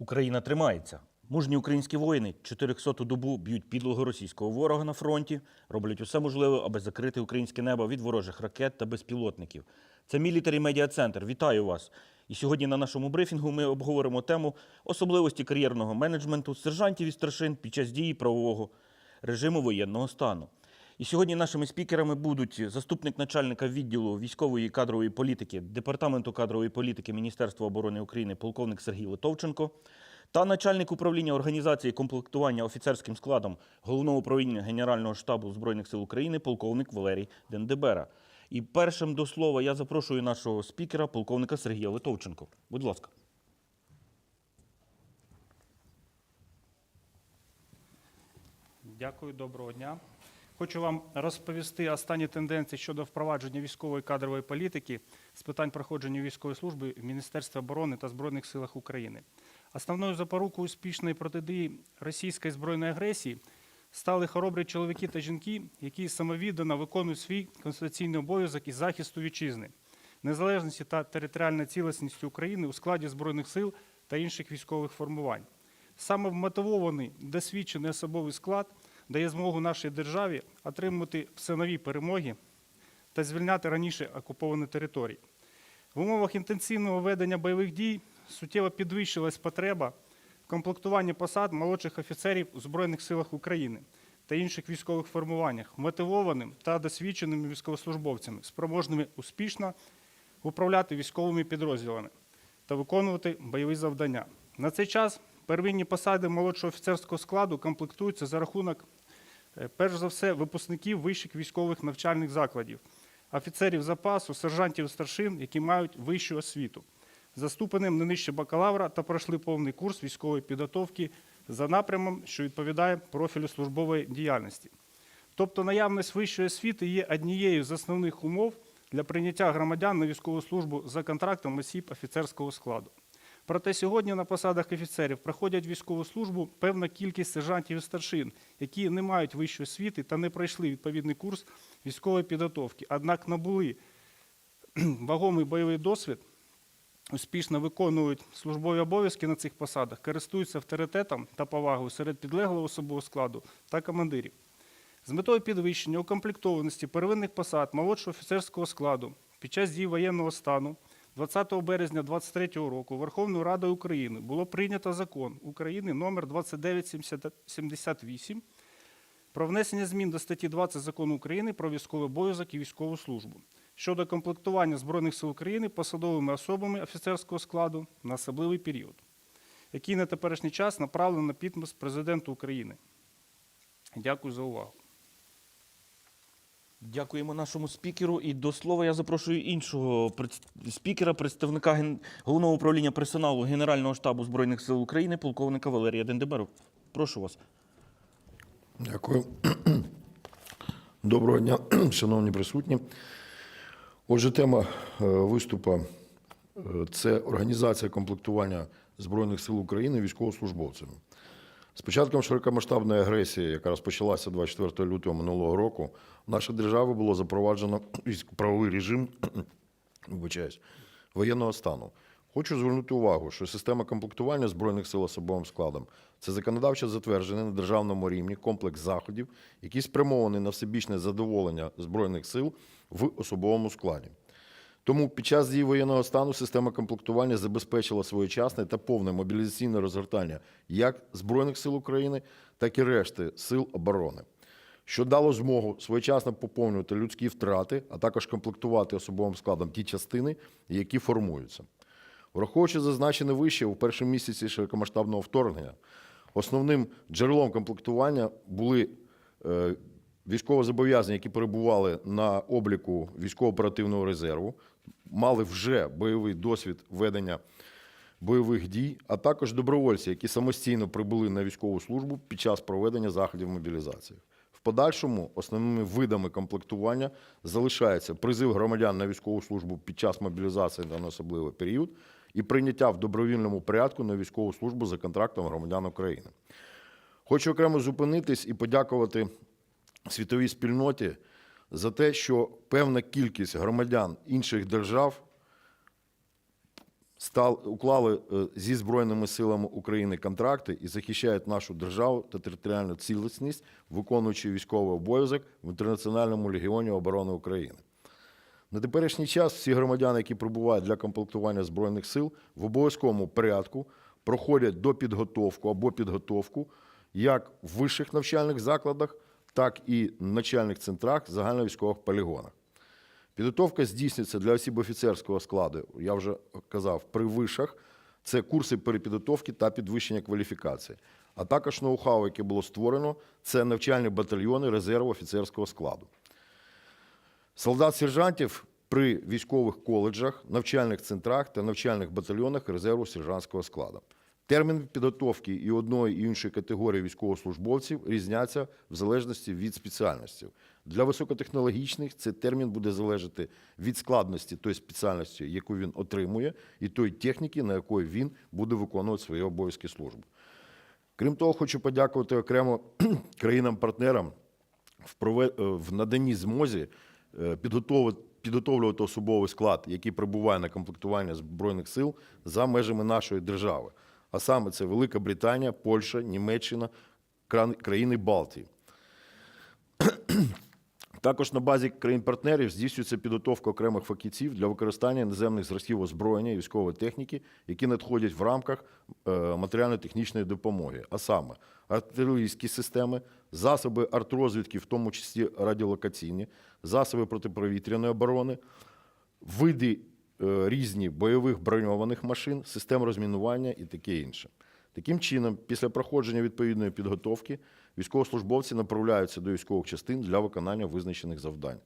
Україна тримається. Мужні українські воїни 400-ту добу б'ють підлого російського ворога на фронті, роблять усе можливе, аби закрити українське небо від ворожих ракет та безпілотників. Це Мілітарі Медіа Центр. Вітаю вас! І сьогодні на нашому брифінгу ми обговоримо тему особливості кар'єрного менеджменту сержантів і старшин під час дії правового режиму воєнного стану. І сьогодні нашими спікерами будуть заступник начальника відділу військової кадрової політики Департаменту кадрової політики Міністерства оборони України полковник Сергій Литовченко та начальник управління організації комплектування офіцерським складом Головного управління Генерального штабу Збройних сил України полковник Валерій Дендебера. І першим до слова я запрошую нашого спікера, полковника Сергія Литовченко. Будь ласка. Дякую, доброго дня. Хочу вам розповісти останні тенденції щодо впровадження військової кадрової політики з питань проходження військової служби в Міністерстві оборони та Збройних силах України. Основною запорукою успішної протидії російської збройної агресії стали хоробрі чоловіки та жінки, які самовіддано виконують свій конституційний обов'язок із захисту вітчизни, незалежності та територіальної цілісності України у складі збройних сил та інших військових формувань. Саме вмотивований досвідчений особовий склад дає змогу нашій державі отримати все нові перемоги та звільняти раніше окуповані території. В умовах інтенсивного ведення бойових дій суттєво підвищилась потреба в комплектуванні посад молодших офіцерів у Збройних силах України та інших військових формуваннях, мотивованим та досвідченими військовослужбовцями, спроможними успішно управляти військовими підрозділами та виконувати бойові завдання. На цей час первинні посади молодшого офіцерського складу комплектуються за рахунок, перш за все, випускників вищих військових навчальних закладів, офіцерів запасу, сержантів старшин, які мають вищу освіту, за не нижче бакалавра та пройшли повний курс військової підготовки за напрямом, що відповідає профілю службової діяльності. Тобто наявність вищої освіти є однією з основних умов для прийняття громадян на військову службу за контрактом осіб офіцерського складу. Проте сьогодні на посадах офіцерів проходять військову службу певна кількість сержантів і старшин, які не мають вищої освіти та не пройшли відповідний курс військової підготовки, однак набули вагомий бойовий досвід, успішно виконують службові обов'язки на цих посадах, користуються авторитетом та повагою серед підлеглого особового складу та командирів. З метою підвищення укомплектованості первинних посад молодшого офіцерського складу під час дії воєнного стану 20 березня 2023 року Верховною Радою України було прийнято закон України номер 2978 про внесення змін до статті 20 закону України про військовий обов'язок і військову службу щодо комплектування Збройних сил України посадовими особами офіцерського складу на особливий період, який на теперішній час направлено на підпис президенту України. Дякую за увагу. Дякуємо нашому спікеру. І до слова я запрошую іншого спікера, представника головного управління персоналу Генерального штабу Збройних сил України, полковника Валерія Дендеберу. Прошу вас. Дякую. Доброго дня, шановні присутні. Отже, тема е, виступу е, це організація комплектування Збройних сил України військовослужбовцями. З початком широкомасштабної агресії, яка розпочалася 24 лютого минулого року, в нашій державі було запроваджено правовий режим воєнного стану. Хочу звернути увагу, що система комплектування Збройних сил особовим складом це законодавчо затверджений на державному рівні комплекс заходів, який спрямований на всебічне задоволення Збройних сил в особовому складі. Тому під час дії воєнного стану система комплектування забезпечила своєчасне та повне мобілізаційне розгортання як Збройних сил України, так і решти сил оборони, що дало змогу своєчасно поповнювати людські втрати, а також комплектувати особовим складом ті частини, які формуються. Враховуючи зазначене вище, у першому місяці широкомасштабного вторгнення основним джерелом комплектування були е, військовозобов'язані, які перебували на обліку військово-оперативного резерву, мали вже бойовий досвід ведення бойових дій, а також добровольці, які самостійно прибули на військову службу під час проведення заходів мобілізації. В подальшому основними видами комплектування залишаються призив громадян на військову службу під час мобілізації на особливий період і прийняття в добровільному порядку на військову службу за контрактом громадян України. Хочу окремо зупинитись і подякувати світовій спільноті за те, що певна кількість громадян інших держав стал, уклали е, зі Збройними силами України контракти і захищають нашу державу та територіальну цілісність, виконуючи військовий обов'язок в Інтернаціональному легіоні оборони України. На теперішній час всі громадяни, які прибувають для комплектування Збройних сил, в обов'язковому порядку проходять до підготовку або підготовку як в вищих навчальних закладах, так і в навчальних центрах загальновійськових полігонах. Підготовка здійснюється для осіб офіцерського складу, я вже казав, при вишах. Це курси перепідготовки та підвищення кваліфікації. А також ноу-хау, яке було створено, це навчальні батальйони резерву офіцерського складу. Солдат-сержантів при військових коледжах, навчальних центрах та навчальних батальйонах резерву сержантського складу. Термін підготовки і одної і іншої категорії військовослужбовців різняться в залежності від спеціальності. Для високотехнологічних цей термін буде залежати від складності тої спеціальності, яку він отримує, і тої техніки, на якої він буде виконувати свої обов'язки служби. Крім того, хочу подякувати окремо країнам-партнерам е, в наданні змозі е, підготовлювати особовий склад, який прибуває на комплектування Збройних сил за межами нашої держави. А саме це Велика Британія, Польща, Німеччина, країни Балтії. Також на базі країн-партнерів здійснюється підготовка окремих фахівців для використання іноземних зразків озброєння і військової техніки, які надходять в рамках е, матеріально-технічної допомоги, а саме артилерійські системи, засоби артрозвідки, в тому числі радіолокаційні, засоби протиповітряної оборони, види різні бойових броньованих машин, систем розмінування і таке інше. Таким чином, після проходження відповідної підготовки, військовослужбовці направляються до військових частин для виконання визначених завдань.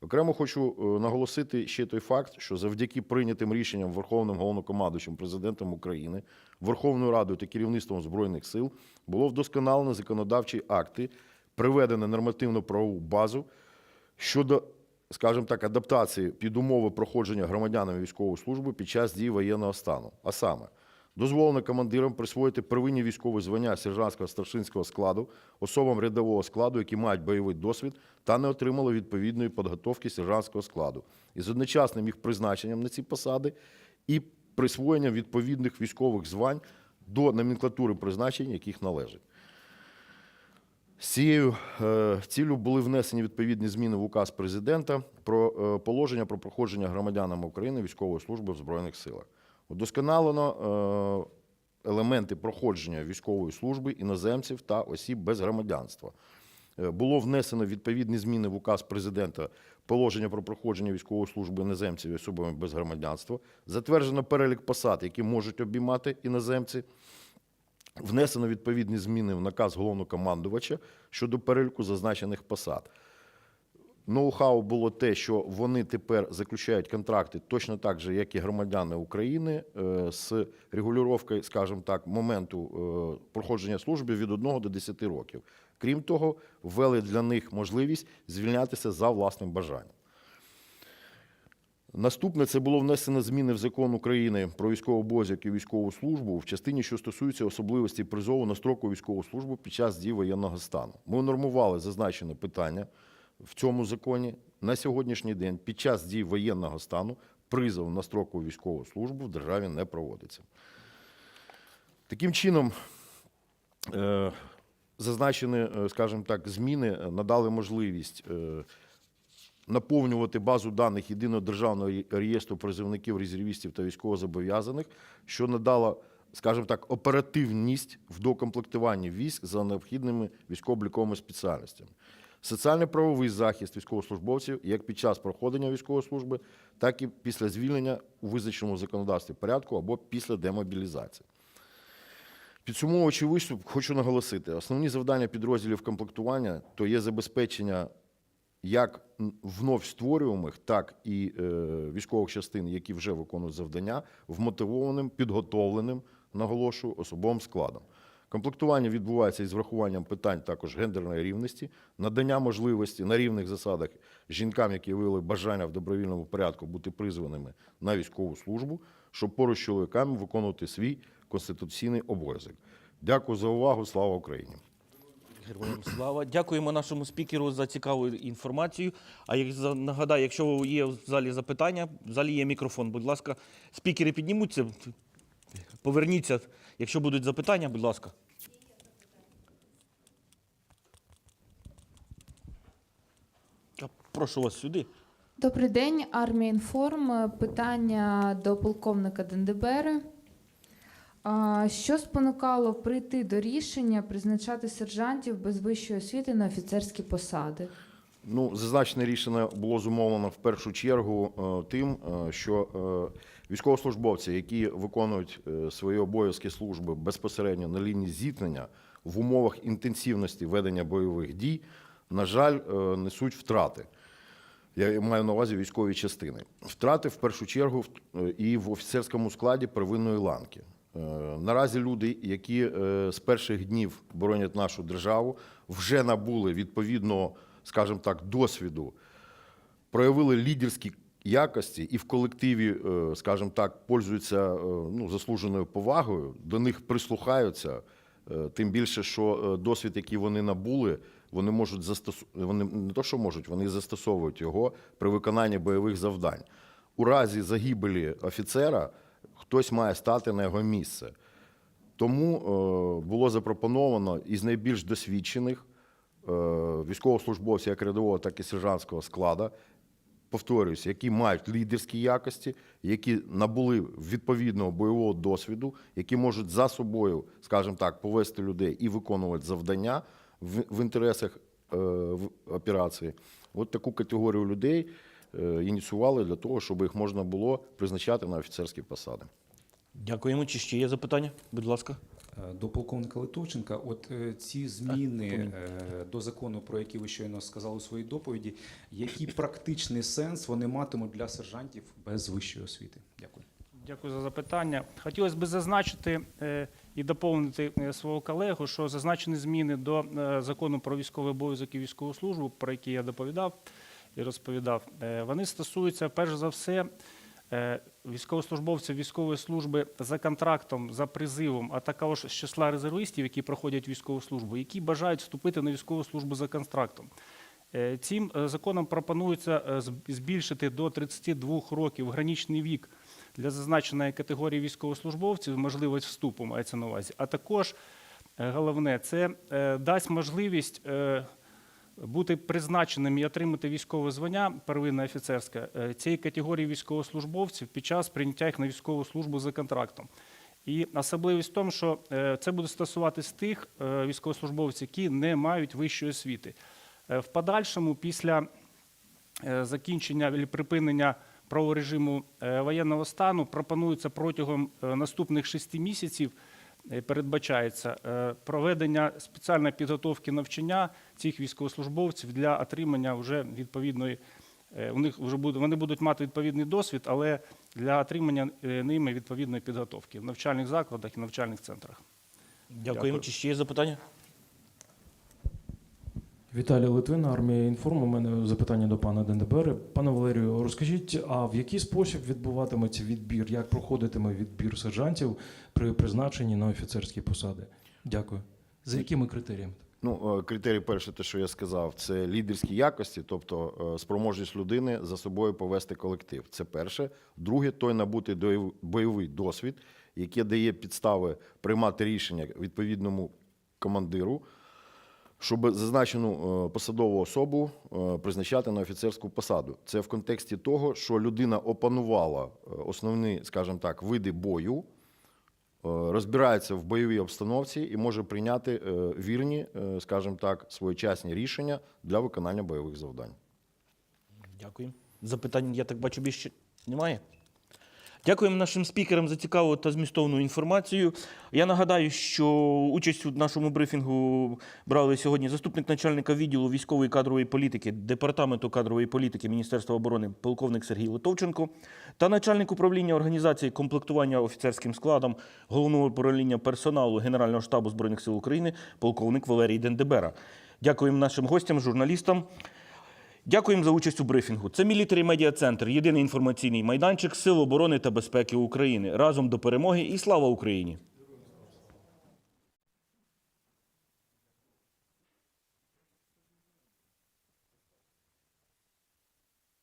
Окремо хочу е, наголосити ще той факт, що завдяки прийнятим рішенням Верховним головнокомандуючим президентом України, Верховною Радою та керівництвом Збройних сил було вдосконалено законодавчі акти, приведено нормативну правову базу щодо, скажімо так, адаптації під умови проходження громадянами військової служби під час дії воєнного стану. А саме, дозволено командирам присвоїти первинні військові звання сержантського старшинського складу особам рядового складу, які мають бойовий досвід та не отримали відповідної підготовки сержантського складу, із одночасним їх призначенням на ці посади і присвоєнням відповідних військових звань до номенклатури призначень, яких належить. Цією е, ціллю були внесені відповідні зміни в указ президента про е, положення про проходження громадянами України військової служби в Збройних силах. Удосконалено е, елементи проходження військової служби іноземців та осіб без громадянства. Було внесено відповідні зміни в указ президента положення про проходження військової служби іноземців і особами без громадянства. Затверджено перелік посад, які можуть обіймати іноземці. Внесено відповідні зміни в наказ головнокомандувача щодо переліку зазначених посад. Ноу-хау було те, що вони тепер заключають контракти точно так же, як і громадяни України, е, з регулювання, скажімо так, моменту е, проходження служби від 1 до 10 років. Крім того, ввели для них можливість звільнятися за власним бажанням. Наступне це було внесено зміни в закон України про військовий обов'язок і військову службу в частині, що стосується особливості призову на строкову військову службу під час дії воєнного стану. Ми нормували зазначене питання в цьому законі. На сьогоднішній день під час дії воєнного стану призов на строкову військову службу в державі не проводиться. Таким чином, е, зазначені, е, скажімо так, зміни надали можливість е, наповнювати базу даних єдиного державного реєстру призовників, резервістів та військовозобов'язаних, що надало, скажімо так, оперативність в докомплектуванні військ за необхідними військово-обліковими спеціальностями. Соціально-правовий захист військовослужбовців як під час проходження військової служби, так і після звільнення у визначеному законодавстві порядку або після демобілізації. Підсумовуючи виступ, хочу наголосити: основні завдання підрозділів комплектування то є забезпечення як вновь створюваних, так і е, військових частин, які вже виконують завдання, вмотивованим, підготовленим, наголошую, особовим складом. Комплектування відбувається із врахуванням питань також гендерної рівності, надання можливості на рівних засадах жінкам, які виявили бажання в добровільному порядку бути призваними на військову службу, щоб поруч з чоловіками виконувати свій конституційний обов'язок. Дякую за увагу. Слава Україні! Героям слава. Дякуємо нашому спікеру за цікаву інформацію. А як нагадаю, якщо є в залі запитання, в залі є мікрофон. Будь ласка, спікери піднімуться, поверніться. Якщо будуть запитання, будь ласка. Я Прошу вас сюди. Добрий день, армія інформ. Питання до полковника Дендебери. Що спонукало прийти до рішення призначати сержантів без вищої освіти на офіцерські посади? Ну, зазначене рішення було зумовлено в першу чергу е, тим, е, що е, військовослужбовці, які виконують свої обов'язки служби безпосередньо на лінії зіткнення в умовах інтенсивності ведення бойових дій, на жаль, несуть втрати. Я маю на увазі військові частини. Втрати в першу чергу і в офіцерському складі первинної ланки. Е, Наразі люди, які е, з перших днів боронять нашу державу, вже набули відповідного, скажімо так, досвіду, проявили лідерські якості і в колективі, е, скажімо так, пользуються ну, заслуженою повагою, до них прислухаються. Тим більше, що досвід, який вони набули, вони можуть застосувати, вони не то, що можуть, вони застосовують його при виконанні бойових завдань. У разі загибелі офіцера хтось має стати на його місце. Тому е, було запропоновано із найбільш досвідчених е, військовослужбовців як рядового, так і сержантського складу, повторююсь, які мають лідерські якості, які набули відповідного бойового досвіду, які можуть за собою, скажімо так, повести людей і виконувати завдання в, інтересах е, в операції. От таку категорію людей ініціювали для того, щоб їх можна було призначати на офіцерські посади. Дякуємо. Чи ще є запитання? Будь ласка. Е, До полковника Литовченка, от е, ці зміни е, до закону, про які ви щойно сказали у своїй доповіді, який практичний сенс вони матимуть для сержантів без вищої освіти? Дякую. Дякую за запитання. Хотілося б зазначити е, і доповнити е, свого колегу, що зазначені зміни до е, закону про військовий обов'язок і військову службу, про які я доповідав і розповідав, е, вони стосуються перш за все е, військовослужбовців військової служби за контрактом, за призивом, а також з числа резервистів, які проходять військову службу, які бажають вступити на військову службу за контрактом. Е, Цим законом пропонується збільшити до 32 років граничний вік для зазначеної категорії військовослужбовців, можливість вступу мається на увазі. А також головне, це дасть можливість бути призначеним і отримати військове звання первинне офіцерське е, цієї категорії військовослужбовців під час прийняття їх на військову службу за контрактом. І особливість в тому, що е, це буде стосуватись тих е, військовослужбовців, які не мають вищої освіти. В подальшому, після закінчення або припинення правового режиму воєнного стану, пропонується протягом наступних шести місяців передбачається е, проведення спеціальної підготовки навчання цих військовослужбовців для отримання вже відповідної. е, У них вже буде вони будуть мати відповідний досвід, але для отримання е, ними відповідної підготовки в навчальних закладах і навчальних центрах. Дякуємо. Дякую. Чи ще є запитання? Віталій Литвин, армія інформ. У мене запитання до пана Дендебери. Пане Валерію, розкажіть, а в який спосіб відбуватиметься відбір? Як проходитиме відбір сержантів при призначенні на офіцерські посади? Дякую. За якими критеріями? Ну, е, критерій перший, те, що я сказав, це лідерські якості, тобто е, спроможність людини за собою повести колектив. Це перше. Друге, той набутий бойовий досвід, який дає підстави приймати рішення відповідному командиру, щоб зазначену е, посадову особу е, призначати на офіцерську посаду. Це в контексті того, що людина опанувала е, основні, скажімо так, види бою, розбирається в бойовій обстановці і може прийняти вірні, скажімо так, своєчасні рішення для виконання бойових завдань. Дякую. Запитань, я так бачу, більше немає. Дякуємо нашим спікерам за цікаву та змістовну інформацію. Я нагадаю, що участь у нашому брифінгу брали сьогодні заступник начальника відділу військової кадрової політики Департаменту кадрової політики Міністерства оборони полковник Сергій Литовченко та начальник управління організації комплектування офіцерським складом головного управління персоналу Генерального штабу Збройних сил України полковник Валерій Дендебера. Дякуємо нашим гостям, журналістам. Дякуємо за участь у брифінгу. Це Мілітарі Медіа Центр, єдиний інформаційний майданчик Сил оборони та безпеки України. Разом до перемоги і слава Україні!